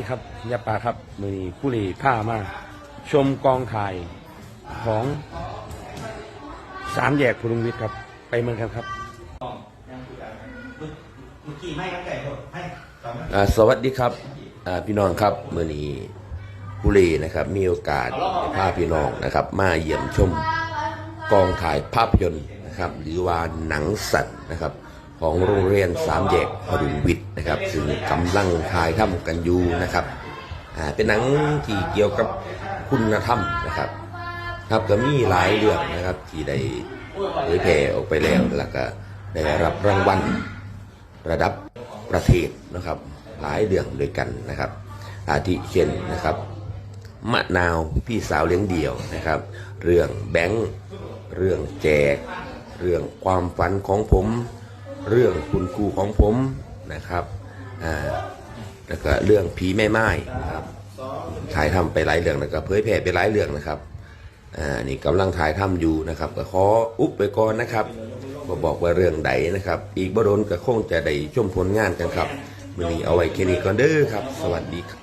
ดีครับยาปาครับมือนี้ผู้หลีผ้ามาชมกองถ่ายของสามแยกพุรุงวิทย์ครับ ไปเมืองกันครับเมื่อกี้ไม่กันไก่ผมให้ตอนนั้นอ่าสวัสดีครับอ่าพี่น้องครับเมื่อนี้ผู้เลนะครับ มีโอกาสพาพี่น้องนะครับ มาเยี่ยมชมกองถ่ายภาพยนตร์นะครับ หรือว่าหนังสัตว์นะครับ ของโรงเรียนสามแยกพดุงวิทย์นะครับซึ่งกำลังถ่ายทำกันอยู่นะครับเป็นหนังที่เกี่ยวกับคุณธรรมนะครับ ครับก็มีหลายเรื่องนะครับที่ได้เผยแผ่ออกไปแล้วแล้วก็ได้รับรางวัลระดับประเทศนะครับ หลายเรื่องด้วยกันนะครับ อาทิเช่นนะครับมะนาวพี่สาวเลี้ยงเดี่ยวนะครับ เรื่องแบงค์เรื่องแจก เรื่องความฝันของผม เรื่องคุณครูของผมนะครับอ่าแล้วก็เรื่องผีแม่ไม้นะครับถ่ายทำไปหลายเรื่องแล้วก็เผยแผ่ไปหลายเรื่องนะครับอ่านี่กำลังถ่ายทำอยู่นะครับก็ขออุบไปก่อนนะครับก็บอกว่าเรื่องใดนะครับ อีกบ่โดนก็คงจะได้ชมผลงานกันครับมือนี้เอาไว้แค่นี้ก่อนเด้อครับ สวัสดีครับ